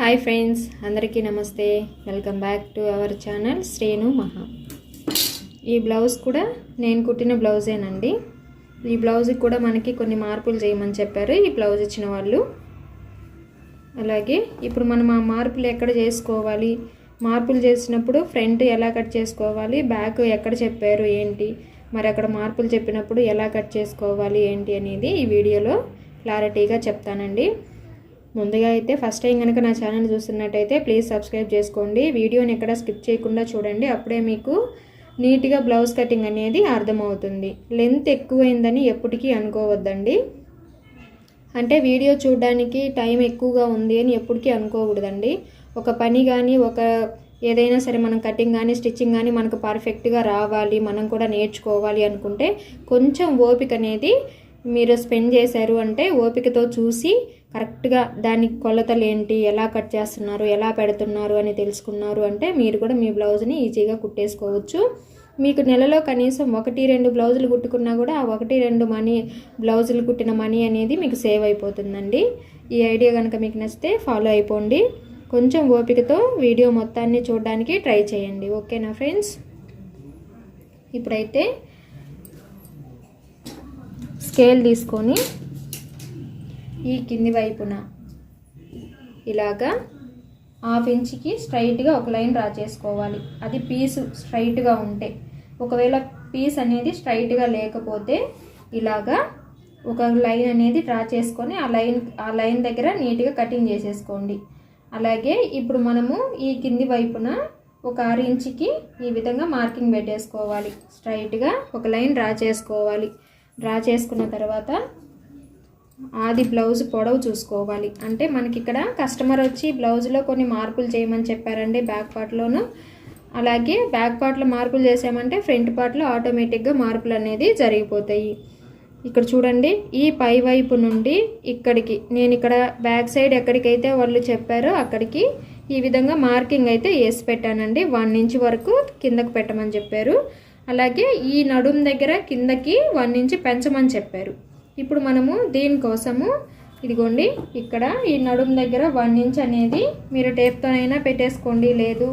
Hi friends అందరికీ నమస్తే. Welcome back to our channel Shrenu Maha. ఈ బ్లౌజ్ కూడా నేను కుట్టిన బ్లౌజేనండి. ఈ బ్లౌజ్కి కూడా మనకి కొన్ని మార్పులు చేయమని చెప్పారు ఈ బ్లౌజ్ ఇచ్చిన వాళ్ళు. అలాగే ఇప్పుడు మనం ఆ మార్పులు ఎక్కడ చేసుకోవాలి? మార్పులు చేసినప్పుడు ఫ్రంట్ ఎలా కట్ చేసుకోవాలి? బ్యాక్ ఎక్కడ చెప్పారు ఏంటి? మరి అక్కడ మార్పులు చెప్పినప్పుడు ఎలా కట్ చేసుకోవాలి ఏంటి అనేది ఈ వీడియోలో క్లారిటీగా చెప్తానండి. ముందుగా అయితే ఫస్ట్ టైం కనుక నా ఛానల్ చూస్తున్నట్టయితే ప్లీజ్ సబ్స్క్రైబ్ చేసుకోండి. వీడియోని ఎక్కడ స్కిప్ చేయకుండా చూడండి. అప్పుడే మీకు నీట్గా బ్లౌజ్ కటింగ్ అనేది అర్థమవుతుంది. లెంత్ ఎక్కువైందని ఎప్పటికీ అనుకోవద్దండి. అంటే వీడియో చూడడానికి టైం ఎక్కువగా ఉంది అని ఎప్పటికీ అనుకోకూడదండి. ఒక పని కానీ ఒక ఏదైనా సరే మనం కటింగ్ కానీ స్టిచ్చింగ్ కానీ మనకు పర్ఫెక్ట్గా రావాలి మనం కూడా నేర్చుకోవాలి అనుకుంటే కొంచెం ఓపిక అనేది మీరు స్పెండ్ చేశారు అంటే ఓపికతో చూసి కరెక్ట్గా దాని కొలతలు ఏంటి ఎలా కట్ చేస్తున్నారు ఎలా పెడుతున్నారు అని తెలుసుకున్నారు అంటే మీరు కూడా మీ బ్లౌజ్ని ఈజీగా కుట్టేసుకోవచ్చు. మీకు నెలలో కనీసం ఒకటి రెండు బ్లౌజులు కుట్టుకున్నా కూడా ఆ ఒకటి రెండు మనీ బ్లౌజులు కుట్టిన మనీ అనేది మీకు సేవ్ అయిపోతుందండి. ఈ ఐడియా కనుక మీకు నచ్చితే ఫాలో అయిపోండి. కొంచెం ఓపికతో వీడియో మొత్తాన్ని చూడడానికి ట్రై చేయండి. ఓకేనా ఫ్రెండ్స్? ఇప్పుడైతే స్కేల్ తీసుకొని ఈ కింది వైపున ఇలాగా హాఫ్ ఇంచ్కి స్ట్రైట్గా ఒక లైన్ డ్రా చేసుకోవాలి. అది పీసు స్ట్రైట్గా ఉంటే. ఒకవేళ పీస్ అనేది స్ట్రైట్గా లేకపోతే ఇలాగా ఒక లైన్ అనేది డ్రా చేసుకొని ఆ లైన్ ఆ లైన్ దగ్గర నీట్గా కటింగ్ చేసేసుకోండి. అలాగే ఇప్పుడు మనము ఈ కింది వైపున ఒక ఆరు ఇంచుకి ఈ విధంగా మార్కింగ్ పెట్టేసుకోవాలి. స్ట్రైట్గా ఒక లైన్ డ్రా చేసుకోవాలి. డ్రా చేసుకున్న తర్వాత అది బ్లౌజ్ పొడవు చూసుకోవాలి. అంటే మనకి ఇక్కడ కస్టమర్ వచ్చి బ్లౌజ్లో కొన్ని మార్పులు చేయమని చెప్పారండి బ్యాక్ పార్ట్లోను. అలాగే బ్యాక్ పార్ట్లో మార్పులు చేసామంటే ఫ్రంట్ పార్ట్లో ఆటోమేటిక్గా మార్పులు అనేది జరిగిపోతాయి. ఇక్కడ చూడండి ఈ పై వైపు నుండి ఇక్కడికి నేను ఇక్కడ బ్యాక్ సైడ్ ఎక్కడికైతే వాళ్ళు చెప్పారో అక్కడికి ఈ విధంగా మార్కింగ్ అయితే వేసి పెట్టానండి. వన్ ఇంచ్ వరకు కిందకు పెట్టమని చెప్పారు. అలాగే ఈ నడుం దగ్గర కిందకి వన్ ఇంచ్ పెంచమని చెప్పారు. ఇప్పుడు మనము దీనికోసము ఇదిగోండి ఇక్కడ ఈ నడుము దగ్గర వన్ ఇంచ్ అనేది మీరు టేప్తోనైనా పెట్టేసుకోండి. లేదు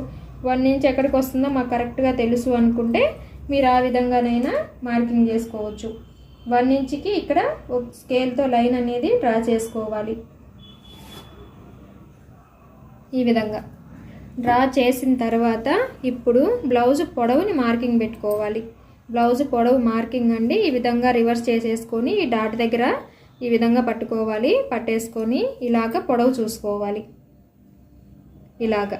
వన్ ఇంచ్ ఎక్కడికి వస్తుందో మాకు కరెక్ట్గా తెలుసు అనుకుంటే మీరు ఆ విధంగానైనా మార్కింగ్ చేసుకోవచ్చు. వన్ ఇంచ్కి ఇక్కడ ఒక స్కేల్తో లైన్ అనేది డ్రా చేసుకోవాలి. ఈ విధంగా. డ్రా చేసిన తర్వాత ఇప్పుడు బ్లౌజ్ పొడవుని మార్కింగ్ పెట్టుకోవాలి. బ్లౌజ్ పొడవు మార్కింగ్ అండి ఈ విధంగా రివర్స్ చేసేసుకొని ఈ డాట్ దగ్గర ఈ విధంగా పట్టుకోవాలి. పట్టేసుకొని ఇలాగ పొడవు చూసుకోవాలి. ఇలాగ.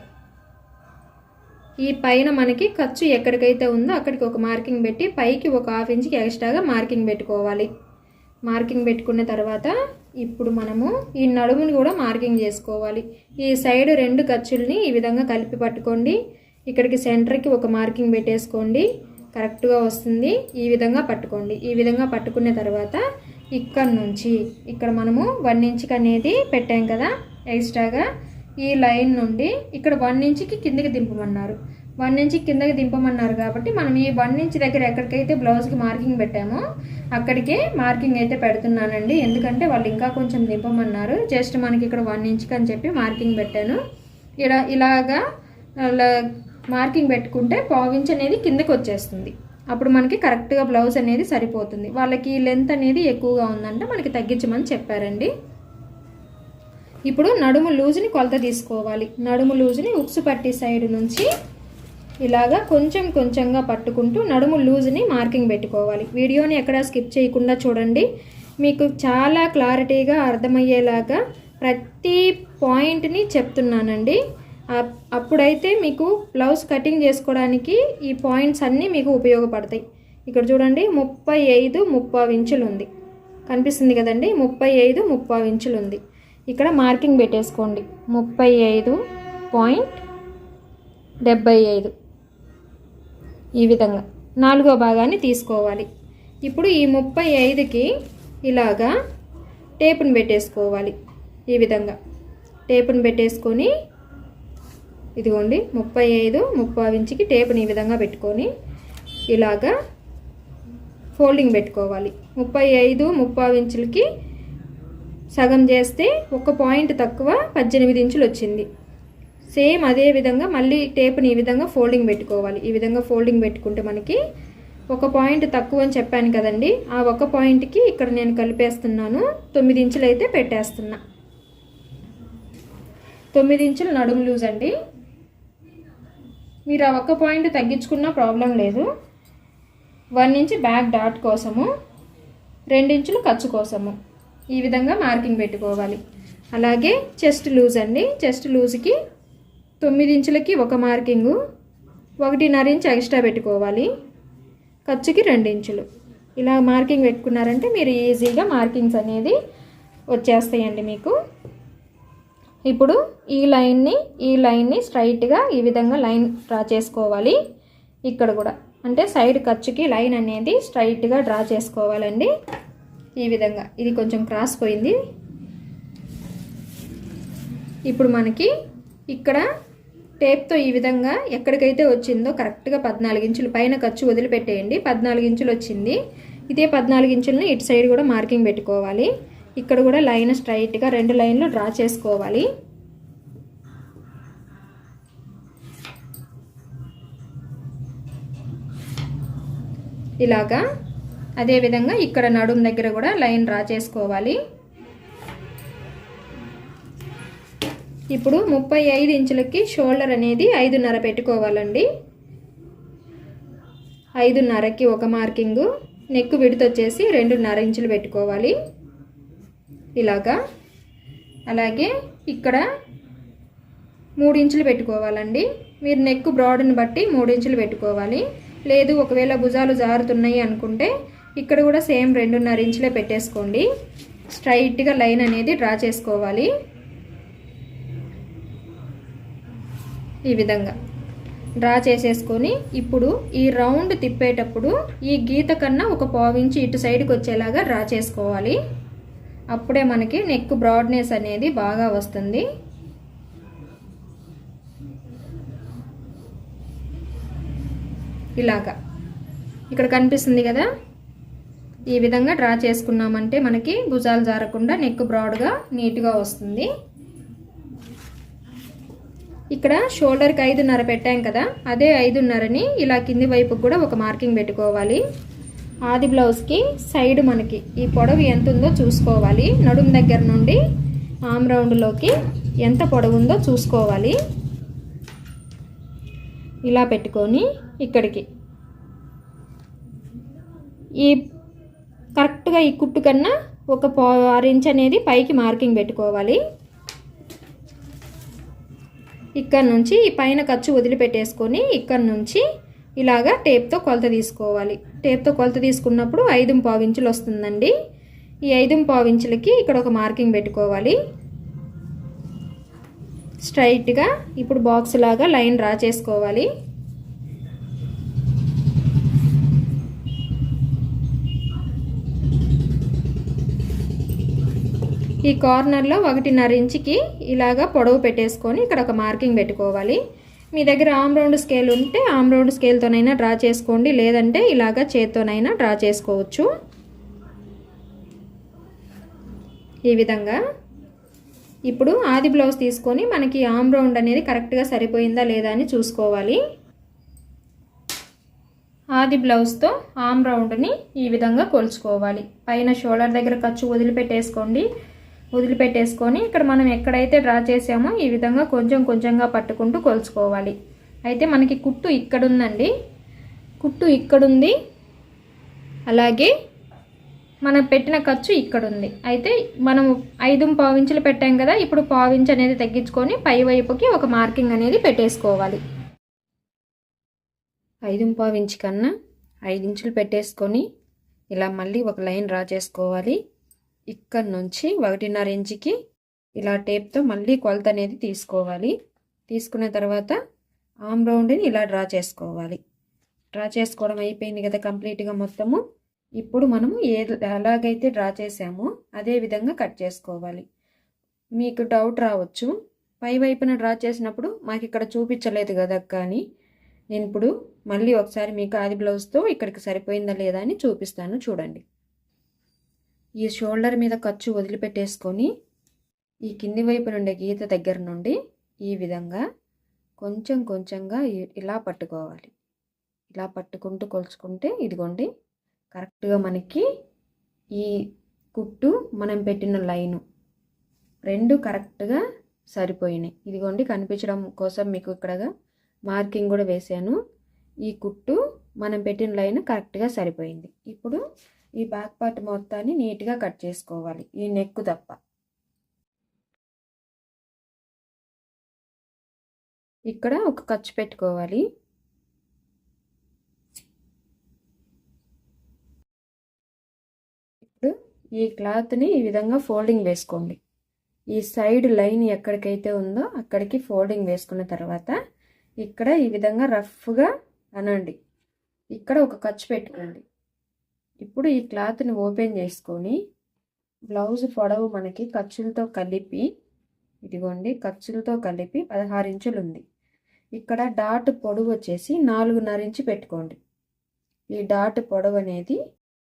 ఈ పైన మనకి ఖర్చు ఎక్కడికైతే ఉందో అక్కడికి ఒక మార్కింగ్ పెట్టి పైకి ఒక హాఫ్ ఇంచ్కి ఎక్స్ట్రాగా మార్కింగ్ పెట్టుకోవాలి. మార్కింగ్ పెట్టుకున్న తర్వాత ఇప్పుడు మనము ఈ నడుముని కూడా మార్కింగ్ చేసుకోవాలి. ఈ సైడ్ రెండు ఖర్చుల్ని ఈ విధంగా కలిపి పట్టుకోండి. ఇక్కడికి సెంటర్కి ఒక మార్కింగ్ పెట్టేసుకోండి. కరెక్ట్గా వస్తుంది. ఈ విధంగా పట్టుకోండి. ఈ విధంగా పట్టుకున్న తర్వాత ఇక్కడ నుంచి ఇక్కడ మనము వన్ ఇంచ్కి అనేది పెట్టాం కదా ఎక్స్ట్రాగా. ఈ లైన్ నుండి ఇక్కడ వన్ ఇంచ్కి కిందకి దింపమన్నారు. వన్ ఇంచ్ కిందకి దింపమన్నారు కాబట్టి మనం ఈ వన్ ఇంచ్ దగ్గర ఎక్కడికైతే బ్లౌజ్కి మార్కింగ్ పెట్టామో అక్కడికే మార్కింగ్ అయితే పెడుతున్నానండి. ఎందుకంటే వాళ్ళు ఇంకా కొంచెం దింపమన్నారు. జస్ట్ మనకి ఇక్కడ వన్ ఇంచ్కి అని చెప్పి మార్కింగ్ పెట్టాను. ఇలా ఇలాగా అలా మార్కింగ్ పెట్టుకుంటే పావించ్ అనేది కిందకు వచ్చేస్తుంది. అప్పుడు మనకి కరెక్ట్గా బ్లౌజ్ అనేది సరిపోతుంది. వాళ్ళకి లెంత్ అనేది ఎక్కువగా ఉందంటే మనకి తగ్గించమని చెప్పారండి. ఇప్పుడు నడుము లూజ్ని కొలత తీసుకోవాలి. నడుము లూజ్ని ఉక్సు పట్టి సైడ్ నుంచి ఇలాగా కొంచెం కొంచెంగా పట్టుకుంటూ నడుము లూజ్ని మార్కింగ్ పెట్టుకోవాలి. వీడియోని ఎక్కడ స్కిప్ చేయకుండా చూడండి. మీకు చాలా క్లారిటీగా అర్థమయ్యేలాగా ప్రతి పాయింట్ని చెప్తున్నానండి. అప్పుడైతే మీకు బ్లౌజ్ కటింగ్ చేసుకోవడానికి ఈ పాయింట్స్ అన్నీ మీకు ఉపయోగపడతాయి. ఇక్కడ చూడండి ముప్పై ఐదు ముప్పావు ఇంచులు ఉంది కనిపిస్తుంది కదండి ముప్పై ఐదు ముప్పావు ఇంచులు ఉంది ఇక్కడ మార్కింగ్ పెట్టేసుకోండి. ముప్పై ఐదు పాయింట్ డెబ్బై ఐదు. ఈ విధంగా నాలుగో భాగాన్ని తీసుకోవాలి. ఇప్పుడు ఈ ముప్పై ఐదుకి ఇలాగా టేపును పెట్టేసుకోవాలి. ఈ విధంగా టేపును పెట్టేసుకొని ఇదిగోండి ముప్పై ఐదు ముప్పై ఇంచుకి టేపుని ఈ విధంగా పెట్టుకొని ఇలాగా ఫోల్డింగ్ పెట్టుకోవాలి. ముప్పై ఐదు ముప్పై ఇంచులకి సగం చేస్తే ఒక పాయింట్ తక్కువ పద్దెనిమిది ఇంచులు వచ్చింది. సేమ్ అదే విధంగా మళ్ళీ టేప్ని ఈ విధంగా ఫోల్డింగ్ పెట్టుకోవాలి. ఈ విధంగా ఫోల్డింగ్ పెట్టుకుంటే మనకి ఒక పాయింట్ తక్కువ అని చెప్పాను కదండి ఆ ఒక పాయింట్కి ఇక్కడ నేను కలిపేస్తున్నాను తొమ్మిది ఇంచులు అయితే పెట్టేస్తున్నా. తొమ్మిది ఇంచులు నడుము లూజ్ అండి. మీరు ఆ ఒక్క పాయింట్ తగ్గించుకున్నా ప్రాబ్లం లేదు. వన్ ఇంచ్ బ్యాక్ డాట్ కోసము రెండించులు ఖర్చు కోసము ఈ విధంగా మార్కింగ్ పెట్టుకోవాలి. అలాగే చెస్ట్ లూజ్ అండి. చెస్ట్ లూజ్కి తొమ్మిది ఇంచులకి ఒక మార్కింగు ఒకటిన్నర ఇంచ్ ఎక్స్ట్రా పెట్టుకోవాలి. ఖర్చుకి రెండించులు ఇలా మార్కింగ్ పెట్టుకున్నారంటే మీరు ఈజీగా మార్కింగ్స్ అనేది వచ్చేస్తాయండి మీకు. ఇప్పుడు ఈ లైన్ని ఈ లైన్ని స్ట్రైట్గా ఈ విధంగా లైన్ డ్రా చేసుకోవాలి. ఇక్కడ కూడా. అంటే సైడ్ ఖర్చుకి లైన్ అనేది స్ట్రైట్గా డ్రా చేసుకోవాలండి. ఈ విధంగా. ఇది కొంచెం క్రాస్ పోయింది. ఇప్పుడు మనకి ఇక్కడ టేప్తో ఈ విధంగా ఎక్కడికైతే వచ్చిందో కరెక్ట్గా పద్నాలుగు ఇంచులు పైన ఖర్చు వదిలిపెట్టేయండి. పద్నాలుగు ఇంచులు వచ్చింది. ఇదే పద్నాలుగు ఇంచులను ఇటు సైడ్ కూడా మార్కింగ్ పెట్టుకోవాలి. ఇక్కడ కూడా లైన్ స్ట్రైట్గా రెండు లైన్లు డ్రా చేసుకోవాలి. ఇలాగా. అదేవిధంగా ఇక్కడ నడుము దగ్గర కూడా లైన్ డ్రా చేసుకోవాలి. ఇప్పుడు ముప్పై ఐదు ఇంచులకి షోల్డర్ అనేది ఐదున్నర పెట్టుకోవాలండి. ఐదున్నరకి ఒక మార్కింగు నెక్ విడతొచ్చేసి రెండున్నర ఇంచులు పెట్టుకోవాలి. ఇలాగా. అలాగే ఇక్కడ మూడు ఇంచులు పెట్టుకోవాలండి. మీరు నెక్ బ్రాడ్ని బట్టి మూడు ఇంచులు పెట్టుకోవాలి. లేదు ఒకవేళ భుజాలు జారుతున్నాయి అనుకుంటే ఇక్కడ కూడా సేమ్ రెండున్నర ఇంచులే పెట్టేసుకోండి. స్ట్రైట్గా లైన్ అనేది డ్రా చేసుకోవాలి. ఈ విధంగా డ్రా చేసేసుకొని ఇప్పుడు ఈ రౌండ్ తిప్పేటప్పుడు ఈ గీత కన్నా ఒక పావించి ఇటు సైడ్కి వచ్చేలాగా డ్రా చేసుకోవాలి. అప్పుడే మనకి నెక్ బ్రాడ్నెస్ అనేది బాగా వస్తుంది. ఇలాగా. ఇక్కడ కనిపిస్తుంది కదా? ఈ విధంగా డ్రా చేసుకున్నామంటే మనకి భుజాలు జారకుండా నెక్ బ్రాడ్గా నీట్గా వస్తుంది. ఇక్కడ షోల్డర్కి ఐదున్నర పెట్టాం కదా? అదే ఐదున్నరని ఇలా కింది వైపుకి కూడా ఒక మార్కింగ్ పెట్టుకోవాలి. ఆది బ్లౌజ్కి సైడ్ మనకి ఈ పొడవు ఎంత ఉందో చూసుకోవాలి. నడుము దగ్గర నుండి ఆమ్ రౌండ్లోకి ఎంత పొడవు ఉందో చూసుకోవాలి. ఇలా పెట్టుకొని ఇక్కడికి. ఈ కరెక్ట్గా ఈ కుట్టు కన్నా ఒక పో ఆరు ఇంచ్ అనేది పైకి మార్కింగ్ పెట్టుకోవాలి. ఇక్కడ నుంచి ఈ పైన ఖర్చు వదిలిపెట్టేసుకొని ఇక్కడ నుంచి ఇలాగా టేప్తో కొలత తీసుకోవాలి. టేప్తో కొలత తీసుకున్నప్పుడు ఐదు పావించులు వస్తుందండి. ఈ ఐదు పావించులకి ఇక్కడ ఒక మార్కింగ్ పెట్టుకోవాలి. స్ట్రైట్గా ఇప్పుడు బాక్స్ లాగా లైన్ డ్రా చేసుకోవాలి. ఈ కార్నర్లో ఒకటిన్నర ఇంచుకి ఇలాగా పొడవు పెట్టేసుకొని ఇక్కడ ఒక మార్కింగ్ పెట్టుకోవాలి. మీ దగ్గర ఆమ్ రౌండ్ స్కేల్ ఉంటే ఆమ్ రౌండ్ స్కేల్తోనైనా డ్రా చేసుకోండి. లేదంటే ఇలాగా చేత్తోనైనా డ్రా చేసుకోవచ్చు. ఈ విధంగా ఇప్పుడు ఆది బ్లౌజ్ తీసుకొని మనకి ఆమ్ రౌండ్ అనేది కరెక్ట్గా సరిపోయిందా లేదా అని చూసుకోవాలి. ఆది బ్లౌజ్తో ఆమ్ రౌండ్ని ఈ విధంగా కొలుచుకోవాలి. పైన షోల్డర్ దగ్గర ఖర్చు వదిలిపెట్టేసుకోండి. వదిలిపెట్టేసుకొని ఇక్కడ మనం ఎక్కడైతే డ్రా చేసామో ఈ విధంగా కొంచెం కొంచెంగా పట్టుకుంటూ కొలుచుకోవాలి. అయితే మనకి కుట్టు ఇక్కడ ఉందండి కుట్టు ఇక్కడుంది. అలాగే మనం పెట్టిన ఖర్చు ఇక్కడ ఉంది అయితే మనం ఐదు పావించులు పెట్టాం కదా ఇప్పుడు పావించు అనేది తగ్గించుకొని పై వైపుకి ఒక మార్కింగ్ అనేది పెట్టేసుకోవాలి. ఐదు పావించు కన్నా ఐదు ఇంచులు పెట్టేసుకొని ఇలా మళ్ళీ ఒక లైన్ డ్రా చేసుకోవాలి. ఇక్కడ నుంచి ఒకటిన్నర ఇంచుకి ఇలా టేప్తో మళ్ళీ కొలత అనేది తీసుకోవాలి. తీసుకున్న తర్వాత ఆమ్ రౌండ్ని ఇలా డ్రా చేసుకోవాలి. డ్రా చేసుకోవడం అయిపోయింది కదా కంప్లీట్గా మొత్తము. ఇప్పుడు మనము ఏ ఎలాగైతే డ్రా చేసామో అదే విధంగా కట్ చేసుకోవాలి. మీకు డౌట్ రావచ్చు. పై వైపున డ్రా చేసినప్పుడు మాకు ఇక్కడ చూపించలేదు కదా కానీ నేను ఇప్పుడు మళ్ళీ ఒకసారి మీకు ఆది బ్లౌజ్తో ఇక్కడికి సరిపోయిందా లేదా అని చూపిస్తాను చూడండి. ఈ షోల్డర్ మీద ఖర్చు వదిలిపెట్టేసుకొని ఈ కింది వైపు నుండి గీత దగ్గర నుండి ఈ విధంగా కొంచెం కొంచెంగా ఇలా పట్టుకోవాలి. ఇలా పట్టుకుంటూ కొలుచుకుంటే ఇదిగోండి కరెక్ట్గా మనకి ఈ కుట్టు మనం పెట్టిన లైను రెండు కరెక్ట్గా సరిపోయినాయి. ఇదిగోండి కనిపించడం కోసం మీకు ఇక్కడ మార్కింగ్ కూడా వేసాను ఈ కుట్టు మనం పెట్టిన లైన్ కరెక్ట్గా సరిపోయింది. ఇప్పుడు ఈ బ్యాక్ పార్ట్ మొత్తాన్ని నీట్గా కట్ చేసుకోవాలి. ఈ నెక్ తప్ప. ఇక్కడ ఒక ఖర్చు పెట్టుకోవాలి. ఇప్పుడు ఈ క్లాత్ని ఈ విధంగా ఫోల్డింగ్ వేసుకోండి. ఈ సైడ్ లైన్ ఎక్కడికైతే ఉందో అక్కడికి ఫోల్డింగ్ వేసుకున్న తర్వాత ఇక్కడ ఈ విధంగా రఫ్గా అనండి. ఇక్కడ ఒక ఖర్చు పెట్టుకోండి. ఇప్పుడు ఈ క్లాత్ని ఓపెన్ చేసుకొని బ్లౌజ్ పొడవు మనకి ఖర్చులతో కలిపి ఇదిగోండి ఖర్చులతో కలిపి పదహారు ఇంచులు ఉంది. ఇక్కడ డాట్ పొడవు వచ్చేసి నాలుగున్నర ఇంచి పెట్టుకోండి. ఈ డాట్ పొడవు అనేది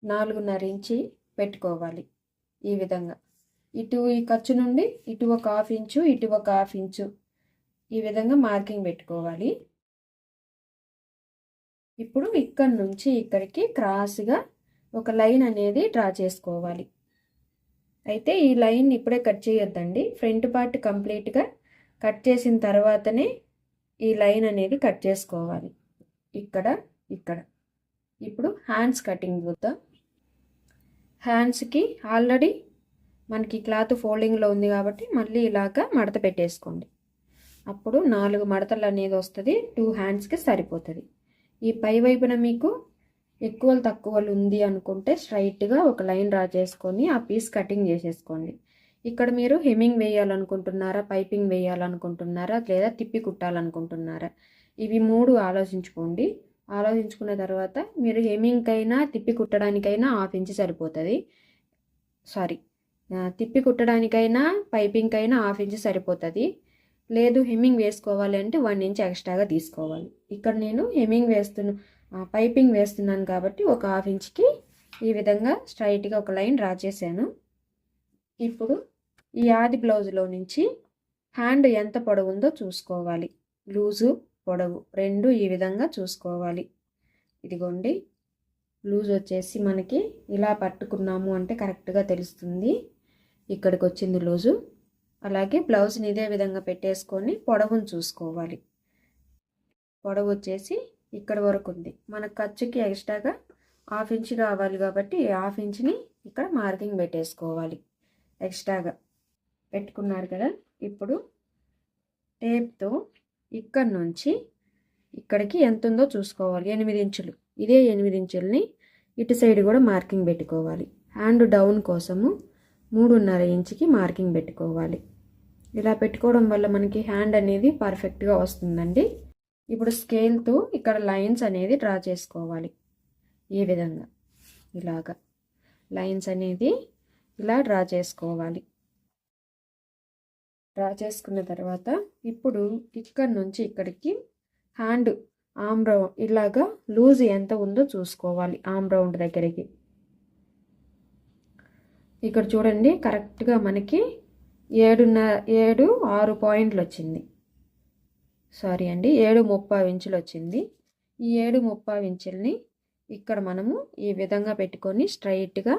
నాలుగున్నర ఇంచి పెట్టుకోవాలి ఈ విధంగా. ఇటు ఈ ఖర్చు నుండి ఇటు ఒక హాఫ్ ఇంచు ఇటు ఒక హాఫ్ ఇంచు ఈ విధంగా మార్కింగ్ పెట్టుకోవాలి. ఇప్పుడు ఇక్కడ నుంచి ఇక్కడికి క్రాస్గా ఒక లైన్ అనేది డ్రా చేసుకోవాలి. అయితే ఈ లైన్ ఇప్పుడే కట్ చేయొద్దండి. ఫ్రంట్ పార్ట్ కంప్లీట్గా కట్ చేసిన తర్వాతనే ఈ లైన్ అనేది కట్ చేసుకోవాలి. ఇక్కడ ఇక్కడ. ఇప్పుడు హ్యాండ్స్ కటింగ్ చూద్దాం. హ్యాండ్స్కి ఆల్రెడీ మనకి క్లాత్ ఫోల్డింగ్లో ఉంది కాబట్టి మళ్ళీ ఇలాగ మడత పెట్టేసుకోండి. అప్పుడు నాలుగు మడతలు అనేది వస్తుంది. టూ హ్యాండ్స్కి సరిపోతుంది. ఈ పై వైపున మీకు ఎక్కువలు తక్కువలు ఉంది అనుకుంటే స్ట్రైట్గా ఒక లైన్ డ్రా చేసుకొని ఆ పీస్ కటింగ్ చేసేసుకోండి. ఇక్కడ మీరు హెమ్మింగ్ వేయాలనుకుంటున్నారా పైపింగ్ వేయాలనుకుంటున్నారా లేదా తిప్పి కుట్టాలనుకుంటున్నారా? ఇవి మూడు ఆలోచించుకోండి. ఆలోచించుకున్న తర్వాత మీరు హెమ్మింగ్కైనా తిప్పి కుట్టడానికైనా హాఫ్ ఇంచ్ సరిపోతుంది. సారీ తిప్పి కుట్టడానికైనా పైపింగ్కైనా హాఫ్ ఇంచ్ సరిపోతుంది. లేదు హెమ్మింగ్ వేసుకోవాలి అంటే వన్ ఇంచ్ ఎక్స్ట్రాగా తీసుకోవాలి. ఇక్కడ నేను హెమ్మింగ్ వేస్తున్న పైపింగ్ వేస్తున్నాను కాబట్టి ఒక హాఫ్ ఇంచ్కి ఈ విధంగా స్ట్రైట్గా ఒక లైన్ డ్రా చేశాను. ఇప్పుడు ఈ ఆది బ్లౌజ్లో నుంచి హ్యాండ్ ఎంత పొడవు ఉందో చూసుకోవాలి. లూజు పొడవు రెండు ఈ విధంగా చూసుకోవాలి. ఇదిగోండి లూజ్ వచ్చేసి మనకి ఇలా పట్టుకున్నాము అంటే కరెక్ట్గా తెలుస్తుంది. ఇక్కడికి వచ్చింది లూజు. అలాగే బ్లౌజ్ని ఇదే విధంగా పెట్టేసుకొని పొడవును చూసుకోవాలి. పొడవు వచ్చేసి ఇక్కడ వరకు ఉంది. మన ఖర్చుకి ఎక్స్ట్రాగా హాఫ్ ఇంచ్ కావాలి కాబట్టి హాఫ్ ఇంచ్ని ఇక్కడ మార్కింగ్ పెట్టేసుకోవాలి. ఎక్స్ట్రాగా పెట్టుకున్నారు కదా. ఇప్పుడు టేప్తో ఇక్కడ నుంచి ఇక్కడికి ఎంత ఉందో చూసుకోవాలి. ఎనిమిది ఇంచులు. ఇదే ఎనిమిది ఇంచుల్ని ఇటు సైడ్ కూడా మార్కింగ్ పెట్టుకోవాలి. హ్యాండ్ డౌన్ కోసము మూడున్నర ఇంచుకి మార్కింగ్ పెట్టుకోవాలి. ఇలా పెట్టుకోవడం వల్ల మనకి హ్యాండ్ అనేది పర్ఫెక్ట్గా వస్తుందండి. ఇప్పుడు స్కేల్తో ఇక్కడ లైన్స్ అనేది డ్రా చేసుకోవాలి. ఈ విధంగా. ఇలాగా. లైన్స్ అనేది ఇలా డ్రా చేసుకోవాలి. డ్రా చేసుకున్న తర్వాత ఇప్పుడు ఇక్కడ నుంచి ఇక్కడికి హ్యాండ్ ఆమ్ రౌండ్ ఇలాగా లూజ్ ఎంత ఉందో చూసుకోవాలి. ఆమ్ రౌండ్ దగ్గరికి. ఇక్కడ చూడండి కరెక్ట్గా మనకి ఏడున్నర ఏడు ఆరు పాయింట్లు వచ్చింది. సారీ అండి ఏడు ముప్పావు ఇంచులు వచ్చింది ఈ ఏడు ముప్పావు ఇంచుల్ని ఇక్కడ మనము ఈ విధంగా పెట్టుకొని స్ట్రైట్గా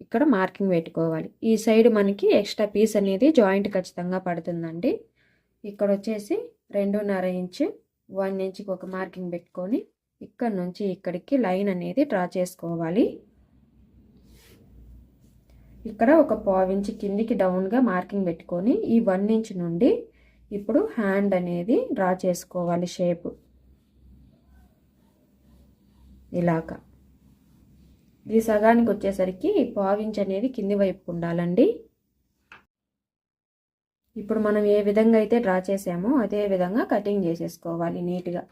ఇక్కడ మార్కింగ్ పెట్టుకోవాలి. ఈ సైడ్ మనకి ఎక్స్ట్రా పీస్ అనేది జాయింట్ ఖచ్చితంగా పడుతుందండి. ఇక్కడ వచ్చేసి రెండున్నర ఇంచు వన్ ఇంచ్కి ఒక మార్కింగ్ పెట్టుకొని ఇక్కడ నుంచి ఇక్కడికి లైన్ అనేది డ్రా చేసుకోవాలి. ఇక్కడ ఒక పావించి కిందికి డౌన్గా మార్కింగ్ పెట్టుకొని ఈ వన్ ఇంచ్ నుండి ఇప్పుడు హ్యాండ్ అనేది డ్రా చేసుకోవాలి షేప్ ఇలాగా. ఇది సగానికి వచ్చేసరికి పావించ్ అనేది కింది వైపు ఉండాలండి. ఇప్పుడు మనం ఏ విధంగా అయితే డ్రా చేసామో అదే విధంగా కటింగ్ చేసేసుకోవాలి నీట్గా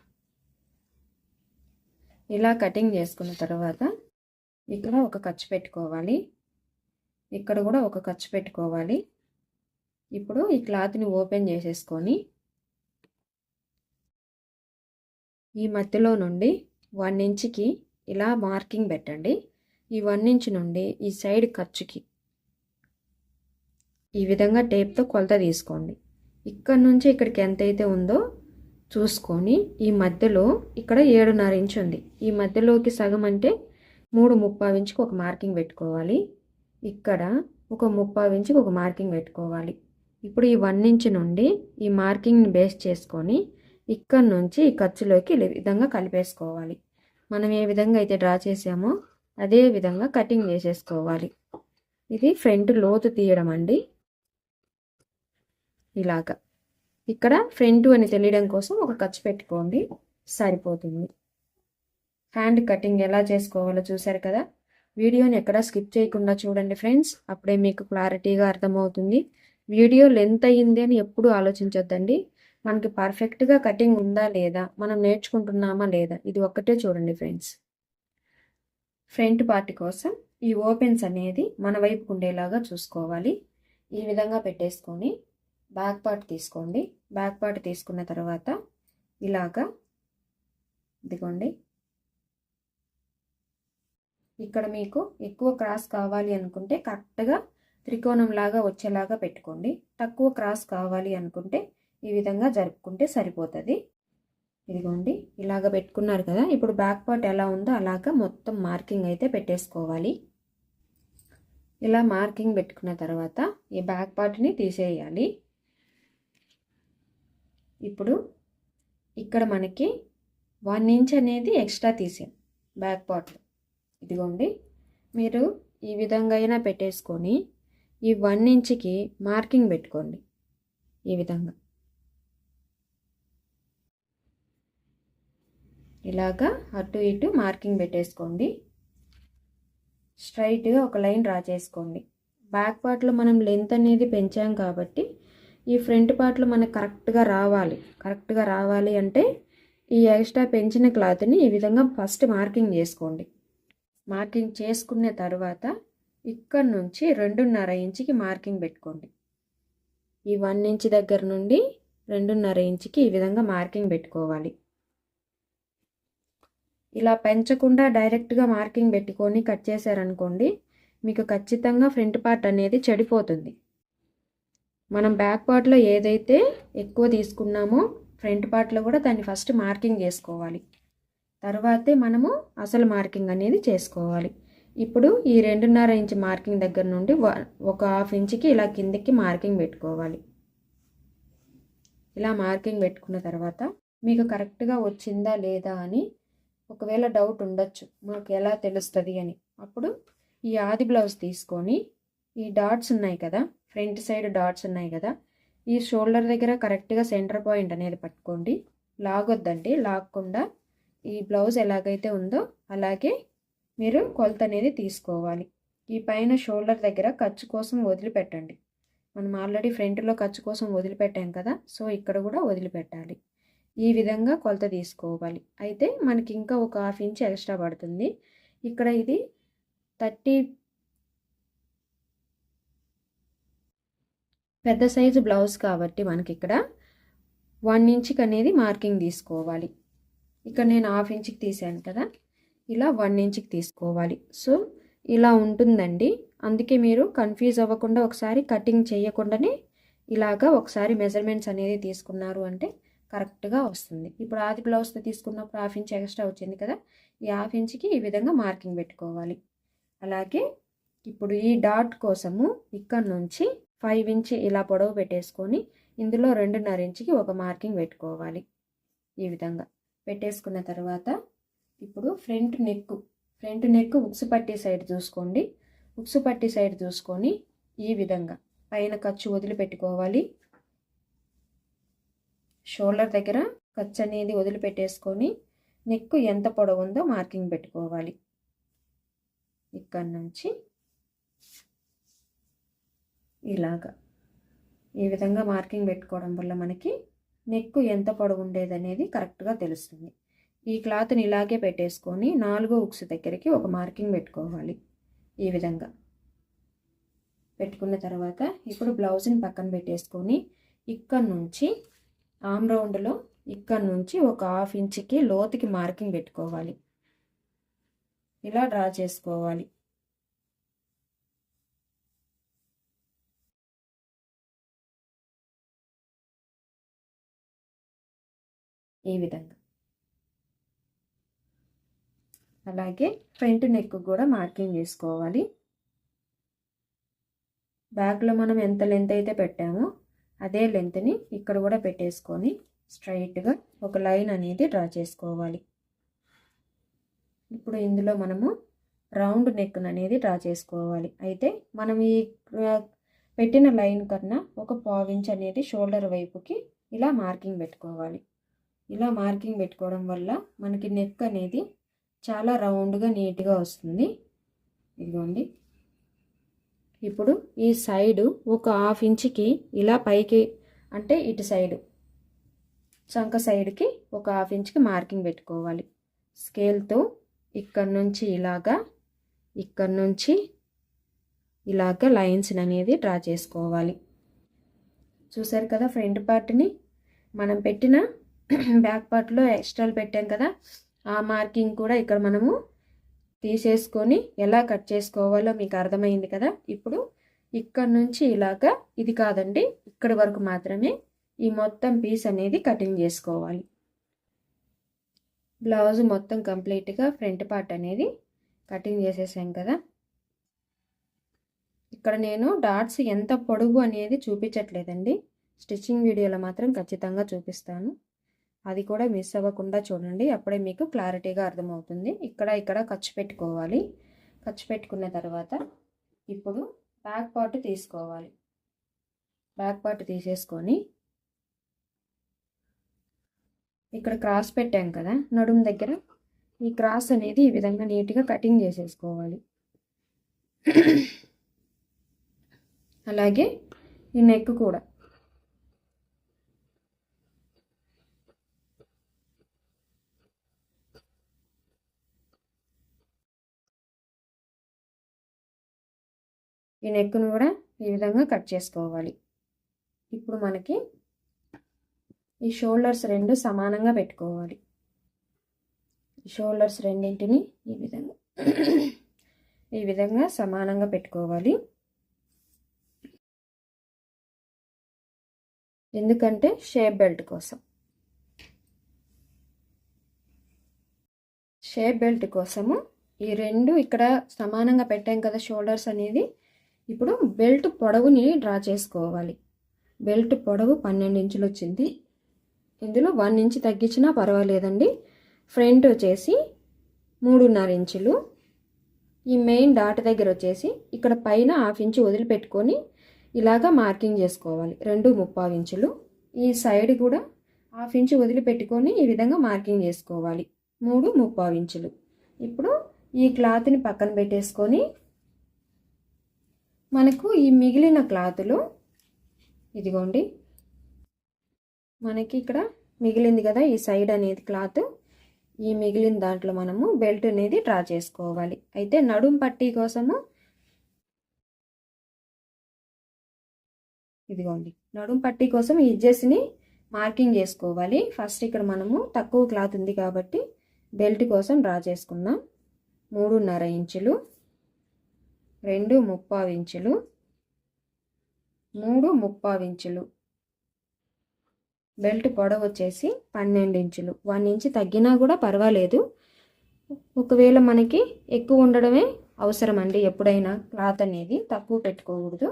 ఇలా కటింగ్ చేసుకున్న తర్వాత ఇక్కడ ఒక ఖర్చు పెట్టుకోవాలి. ఇక్కడ కూడా ఒక ఖర్చు పెట్టుకోవాలి. ఇప్పుడు ఈ క్లాత్ని ఓపెన్ చేసేసుకొని ఈ మధ్యలో నుండి వన్ ఇంచ్కి ఇలా మార్కింగ్ పెట్టండి. ఈ వన్ ఇంచ్ నుండి ఈ సైడ్ ఖర్చుకి ఈ విధంగా టేప్తో కొలత తీసుకోండి. ఇక్కడ నుంచి ఇక్కడికి ఎంత అయితే ఉందో చూసుకొని ఈ మధ్యలో ఇక్కడ ఏడున్నర ఇంచ్ ఉంది. ఈ మధ్యలోకి సగం అంటే మూడు ముప్పావు ఇంచుకి ఒక మార్కింగ్ పెట్టుకోవాలి. ఇక్కడ ఒక ముప్పావు ఇంచుకి ఒక మార్కింగ్ పెట్టుకోవాలి. ఇప్పుడు ఈ వన్ ఇంచ్ నుండి ఈ మార్కింగ్ని బేస్ చేసుకొని ఇక్కడ నుంచి ఈ ఖర్చులోకి విధంగా కలిపేసుకోవాలి. మనం ఏ విధంగా అయితే డ్రా చేసామో అదే విధంగా కటింగ్ చేసేసుకోవాలి. ఇది ఫ్రంట్ లోతు తీయడం అండి. ఇలాగా. ఇక్కడ ఫ్రంట్ అని తెలియడం కోసం ఒక ఖర్చు పెట్టుకోండి. సరిపోతుంది. హ్యాండ్ కటింగ్ ఎలా చేసుకోవాలో చూసారు కదా? వీడియోని ఎక్కడ స్కిప్ చేయకుండా చూడండి ఫ్రెండ్స్. అప్పుడే మీకు క్లారిటీగా అర్థమవుతుంది. వీడియో లెంత్ అయ్యింది అని ఎప్పుడూ ఆలోచించొద్దండి. మనకి పర్ఫెక్ట్గా కటింగ్ ఉందా లేదా మనం నేర్చుకుంటున్నామా లేదా ఇది ఒక్కటే చూడండి ఫ్రెండ్స్. ఫ్రంట్ పార్ట్ కోసం ఈ ఓపెన్స్ అనేది మన వైపు ఉండేలాగా చూసుకోవాలి. ఈ విధంగా పెట్టేసుకొని బ్యాక్ పార్ట్ తీసుకోండి. బ్యాక్ పార్ట్ తీసుకున్న తర్వాత ఇలాగా ఇదిగోండి. ఇక్కడ మీకు ఎక్కువ క్రాస్ కావాలి అనుకుంటే కరెక్ట్గా త్రికోణం లాగా వచ్చేలాగా పెట్టుకోండి. తక్కువ క్రాస్ కావాలి అనుకుంటే ఈ విధంగా జరుపుకుంటే సరిపోతుంది. ఇదిగోండి ఇలాగ పెట్టుకున్నారు కదా. ఇప్పుడు బ్యాక్ పార్ట్ ఎలా ఉందో అలాగా మొత్తం మార్కింగ్ అయితే పెట్టేసుకోవాలి. ఇలా మార్కింగ్ పెట్టుకున్న తర్వాత ఈ బ్యాక్ పార్ట్ని తీసేయాలి. ఇప్పుడు ఇక్కడ మనకి వన్ ఇంచ్ అనేది ఎక్స్ట్రా తీసాం బ్యాక్ పార్ట్. ఇదిగోండి మీరు ఈ విధంగా అయినా పెట్టేసుకొని ఈ వన్ ఇంచ్కి మార్కింగ్ పెట్టుకోండి. ఈ విధంగా. ఇలాగా అటు ఇటు మార్కింగ్ పెట్టేసుకోండి. స్ట్రైట్గా ఒక లైన్ డ్రా చేసుకోండి. బ్యాక్ పార్ట్లో మనం లెంత్ అనేది పెంచాం కాబట్టి ఈ ఫ్రంట్ పార్ట్లో మనకు కరెక్ట్గా రావాలి. కరెక్ట్గా రావాలి అంటే ఈ ఎక్స్ట్రా పెంచిన క్లాత్ని ఈ విధంగా ఫస్ట్ మార్కింగ్ చేసుకోండి. మార్కింగ్ చేసుకున్న తర్వాత ఇక్కడ నుంచి రెండున్నర ఇంచుకి మార్కింగ్ పెట్టుకోండి. ఈ వన్ ఇంచ్ దగ్గర నుండి రెండున్నర ఇంచుకి ఈ విధంగా మార్కింగ్ పెట్టుకోవాలి. ఇలా పెంచకుండా డైరెక్ట్గా మార్కింగ్ పెట్టుకొని కట్ చేశారనుకోండి మీకు ఖచ్చితంగా ఫ్రంట్ పార్ట్ అనేది చెడిపోతుంది. మనం బ్యాక్ పార్ట్లో ఏదైతే ఎక్కువ తీసుకున్నామో ఫ్రంట్ పార్ట్లో కూడా దాన్ని ఫస్ట్ మార్కింగ్ చేసుకోవాలి. తర్వాతే మనము అసలు మార్కింగ్ అనేది చేసుకోవాలి. ఇప్పుడు ఈ రెండున్నర ఇంచ్ మార్కింగ్ దగ్గర నుండి ఒక హాఫ్ ఇంచ్కి ఇలా కిందకి మార్కింగ్ పెట్టుకోవాలి. ఇలా మార్కింగ్ పెట్టుకున్న తర్వాత మీకు కరెక్ట్గా వచ్చిందా లేదా అని ఒకవేళ డౌట్ ఉండొచ్చు మాకు ఎలా తెలుస్తుంది అని. అప్పుడు ఈ ఆది బ్లౌజ్ తీసుకొని ఈ డాట్స్ ఉన్నాయి కదా ఫ్రంట్ సైడ్ డాట్స్ ఉన్నాయి కదా ఈ షోల్డర్ దగ్గర కరెక్ట్గా సెంటర్ పాయింట్ అనేది పట్టుకోండి. లాగొద్దండి లాగకుండా ఈ బ్లౌజ్ ఎలాగైతే ఉందో అలాగే మీరు కొలత అనేది తీసుకోవాలి. ఈ పైన షోల్డర్ దగ్గర ఖర్చు కోసం వదిలిపెట్టండి. మనం ఆల్రెడీ ఫ్రంట్లో ఖర్చు కోసం వదిలిపెట్టాం కదా సో ఇక్కడ కూడా వదిలిపెట్టాలి. ఈ విధంగా కొలత తీసుకోవాలి. అయితే మనకి ఇంకా ఒక హాఫ్ ఇంచ్ ఎక్స్ట్రా పడుతుంది. ఇక్కడ ఇది థర్టీ పెద్ద సైజు బ్లౌజ్ కాబట్టి మనకి ఇక్కడ వన్ ఇంచ్కి అనేది మార్కింగ్ తీసుకోవాలి. ఇక్కడ నేను హాఫ్ ఇంచ్కి తీసాను కదా. ఇలా వన్ ఇంచ్కి తీసుకోవాలి. సో ఇలా ఉంటుందండి. అందుకే మీరు కన్ఫ్యూజ్ అవ్వకుండా ఒకసారి కటింగ్ చేయకుండానే ఇలాగా ఒకసారి మెజర్మెంట్స్ అనేది తీసుకున్నారు అంటే కరెక్ట్గా వస్తుంది. ఇప్పుడు ఆది బ్లౌజ్తో తీసుకున్నప్పుడు హాఫ్ ఇంచ్ ఎక్స్ట్రా వచ్చింది కదా ఈ హాఫ్ ఇంచ్కి ఈ విధంగా మార్కింగ్ పెట్టుకోవాలి. అలాగే ఇప్పుడు ఈ డాట్ కోసము ఇక్కడ నుంచి ఫైవ్ ఇంచ్ ఇలా పొడవు పెట్టేసుకొని ఇందులో రెండున్నర ఇంచుకి ఒక మార్కింగ్ పెట్టుకోవాలి. ఈ విధంగా పెట్టేసుకున్న తర్వాత ఇప్పుడు ఫ్రంట్ నెక్ ఫ్రంట్ నెక్ ఉక్స్ పట్టి సైడ్ చూసుకోండి. ఉక్స్ పట్టి సైడ్ చూసుకొని ఈ విధంగా పైన ఖర్చు వదిలిపెట్టుకోవాలి. షోల్డర్ దగ్గర ఖర్చు అనేది వదిలిపెట్టేసుకొని నెక్ ఎంత పొడవు ఉందో మార్కింగ్ పెట్టుకోవాలి. ఇక్కడ నుంచి ఇలాగా ఈ విధంగా మార్కింగ్ పెట్టుకోవడం వల్ల మనకి నెక్ ఎంత పొడవు ఉండేది అనేది కరెక్ట్గా తెలుస్తుంది. ఈ క్లాత్ని ఇలాగే పెట్టేసుకొని నాలుగో ఉక్స్ దగ్గరికి ఒక మార్కింగ్ పెట్టుకోవాలి. ఈ విధంగా. పెట్టుకున్న తర్వాత ఇప్పుడు బ్లౌజ్ని పక్కన పెట్టేసుకొని ఇక్కడ నుంచి ఆమ్ రౌండ్లో ఇక్కడ నుంచి ఒక హాఫ్ ఇంచ్కి లోతుకి మార్కింగ్ పెట్టుకోవాలి. ఇలా డ్రా చేసుకోవాలి. ఈ విధంగా. అలాగే ఫ్రంట్ నెక్ కూడా మార్కింగ్ చేసుకోవాలి. బ్యాక్లో మనం ఎంత లెంత్ అయితే పెట్టామో అదే లెంత్ని ఇక్కడ కూడా పెట్టేసుకొని స్ట్రైట్గా ఒక లైన్ అనేది డ్రా చేసుకోవాలి. ఇప్పుడు ఇందులో మనము రౌండ్ నెక్ అనేది డ్రా చేసుకోవాలి. అయితే మనం ఈ పెట్టిన లైన్ కన్నా ఒక పావించ్ అనేది షోల్డర్ వైపుకి ఇలా మార్కింగ్ పెట్టుకోవాలి. ఇలా మార్కింగ్ పెట్టుకోవడం వల్ల మనకి నెక్ అనేది చాలా రౌండ్గా నీట్గా వస్తుంది. ఇదిగోండి. ఇప్పుడు ఈ సైడు ఒక హాఫ్ ఇంచ్కి ఇలా పైకి అంటే ఇటు సైడు చంక సైడ్కి ఒక హాఫ్ ఇంచ్కి మార్కింగ్ పెట్టుకోవాలి. స్కేల్తో ఇక్కడ నుంచి ఇలాగా ఇక్కడ నుంచి ఇలాగ లైన్స్ అనేది డ్రా చేసుకోవాలి. చూసారు కదా ఫ్రంట్ పార్ట్ని? మనం పెట్టిన బ్యాక్ పార్ట్లో ఎక్స్ట్రాలు పెట్టాం కదా? ఆ మార్కింగ్ కూడా ఇక్కడ మనము తీసేసుకొని ఎలా కట్ చేసుకోవాలో మీకు అర్థమైంది కదా? ఇప్పుడు ఇక్కడ నుంచి ఇలాగా ఇది కాదండి ఇక్కడి వరకు మాత్రమే ఈ మొత్తం పీస్ అనేది కటింగ్ చేసుకోవాలి. బ్లౌజ్ మొత్తం కంప్లీట్గా ఫ్రంట్ పార్ట్ అనేది కటింగ్ చేసేసాం కదా? ఇక్కడ నేను డాట్స్ ఎంత పొడుగు అనేది చూపించట్లేదండి. స్టిచ్చింగ్ వీడియోలో మాత్రం ఖచ్చితంగా చూపిస్తాను. అది కూడా మిస్ అవ్వకుండా చూడండి. అప్పుడే మీకు క్లారిటీగా అర్థమవుతుంది. ఇక్కడ ఇక్కడ ఖర్చు పెట్టుకోవాలి. ఖర్చు పెట్టుకున్న తర్వాత ఇప్పుడు బ్యాక్ పార్ట్ తీసుకోవాలి. బ్యాక్ పార్ట్ తీసేసుకొని ఇక్కడ క్రాస్ పెట్టాం కదా నడుము దగ్గర. ఈ క్రాస్ అనేది ఈ విధంగా నీట్గా కటింగ్ చేసేసుకోవాలి. అలాగే ఈ నెక్ కూడా. ఈ నెక్ను కూడా ఈ విధంగా కట్ చేసుకోవాలి. ఇప్పుడు మనకి ఈ షోల్డర్స్ రెండు సమానంగా పెట్టుకోవాలి. షోల్డర్స్ రెండింటిని ఈ విధంగా ఈ విధంగా సమానంగా పెట్టుకోవాలి. ఎందుకంటే షేప్ బెల్ట్ కోసం. షేప్ బెల్ట్ కోసము ఈ రెండు ఇక్కడ సమానంగా పెట్టాం కదా షోల్డర్స్ అనేది. ఇప్పుడు బెల్ట్ పొడవుని డ్రా చేసుకోవాలి. బెల్ట్ పొడవు పన్నెండు ఇంచులు వచ్చింది. ఇందులో వన్ ఇంచ్ తగ్గించినా పర్వాలేదండి. ఫ్రంట్ వచ్చేసి మూడున్నర ఇంచులు. ఈ మెయిన్ డాట్ దగ్గర వచ్చేసి ఇక్కడ పైన హాఫ్ ఇంచు వదిలిపెట్టుకొని ఇలాగా మార్కింగ్ చేసుకోవాలి. రెండు ముప్పావు ఇంచులు. ఈ సైడ్ కూడా హాఫ్ ఇంచు వదిలిపెట్టుకొని ఈ విధంగా మార్కింగ్ చేసుకోవాలి. మూడు ముప్పావు ఇంచులు. ఇప్పుడు ఈ క్లాత్ని పక్కన పెట్టేసుకొని మనకు ఈ మిగిలిన క్లాతులు ఇదిగోండి. మనకి ఇక్కడ మిగిలింది కదా ఈ సైడ్ అనేది క్లాత్. ఈ మిగిలిన దాంట్లో మనము బెల్ట్ అనేది డ్రా చేసుకోవాలి. అయితే నడుం పట్టీ కోసము ఇదిగోండి. నడుం పట్టీ కోసం ఈ ఇజ్జెస్ని మార్కింగ్ చేసుకోవాలి. ఫస్ట్ ఇక్కడ మనము తక్కువ క్లాత్ ఉంది కాబట్టి బెల్ట్ కోసం డ్రా చేసుకుందాం. మూడున్నర ఇంచులు. రెండు ముప్పావించులు మూడు ముప్పావించులు బెల్ట్ పొడవు వచ్చేసి పన్నెండు ఇంచులు. వన్ ఇంచ్ తగ్గినా కూడా పర్వాలేదు. ఒకవేళ మనకి ఎక్కువ ఉండడమే అవసరం అండి ఎప్పుడైనా క్లాత్ అనేది తక్కువ పెట్టుకోకూడదు.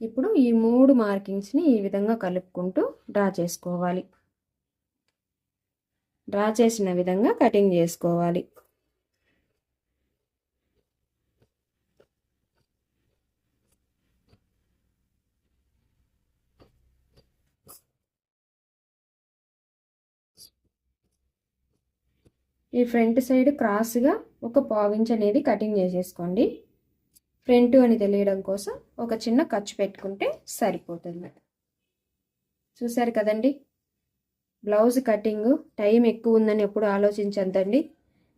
ఇప్పుడు ఈ మూడు మార్కింగ్స్ని ఈ విధంగా కలుపుకుంటూ డ్రా చేసుకోవాలి. డ్రా చేసిన విధంగా కటింగ్ చేసుకోవాలి. ఈ ఫ్రంట్ సైడ్ క్రాస్గా ఒక పావించ్ అనేది కటింగ్ చేసేసుకోండి. ఫ్రంట్ అని తెలియడం కోసం ఒక చిన్న ఖర్చు పెట్టుకుంటే సరిపోతుంది. చూసారు కదండి? బ్లౌజ్ కటింగ్ టైం ఎక్కువ ఉందని ఎప్పుడు ఆలోచించద్దండి.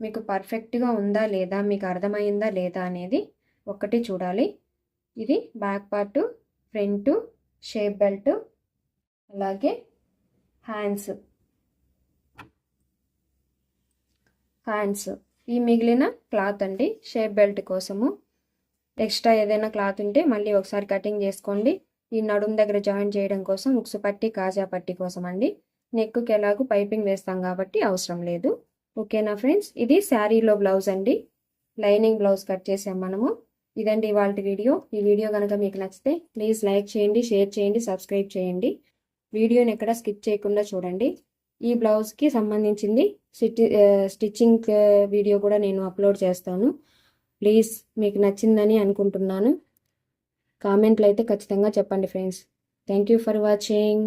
మీకు పర్ఫెక్ట్గా ఉందా లేదా మీకు అర్థమైందా లేదా అనేది ఒకటి చూడాలి. ఇది back part front shape belt అలాగే హ్యాండ్స్. హ్యాండ్స్ ఈ మిగిలిన క్లాత్ అండి షేప్ బెల్ట్ కోసము. ఎక్స్ట్రా ఏదైనా క్లాత్ ఉంటే మళ్ళీ ఒకసారి కటింగ్ చేసుకోండి. ఈ నడుం దగ్గర జాయిన్ చేయడం కోసం ఉక్సు పట్టి కాజా పట్టి కోసం అండి నెక్కుకి ఎలాగో పైపింగ్ వేస్తాం కాబట్టి అవసరం లేదు. ఓకేనా ఫ్రెండ్స్? ఇది శారీలో బ్లౌజ్ అండి. లైనింగ్ బ్లౌజ్ కట్ చేసాం మనము. ఇదండి ఇవాళ వీడియో. ఈ వీడియో కనుక మీకు నచ్చితే ప్లీజ్ లైక్ చేయండి షేర్ చేయండి సబ్స్క్రైబ్ చేయండి. వీడియోని ఎక్కడ స్కిప్ చేయకుండా చూడండి. ఈ బ్లౌజ్కి సంబంధించింది స్టిచ్చింగ్ వీడియో కూడా నేను అప్లోడ్ చేస్తాను. ప్లీజ్ మీకు నచ్చిందని అనుకుంటున్నాను. కామెంట్లు అయితే ఖచ్చితంగా చెప్పండి friends. Thank you for watching.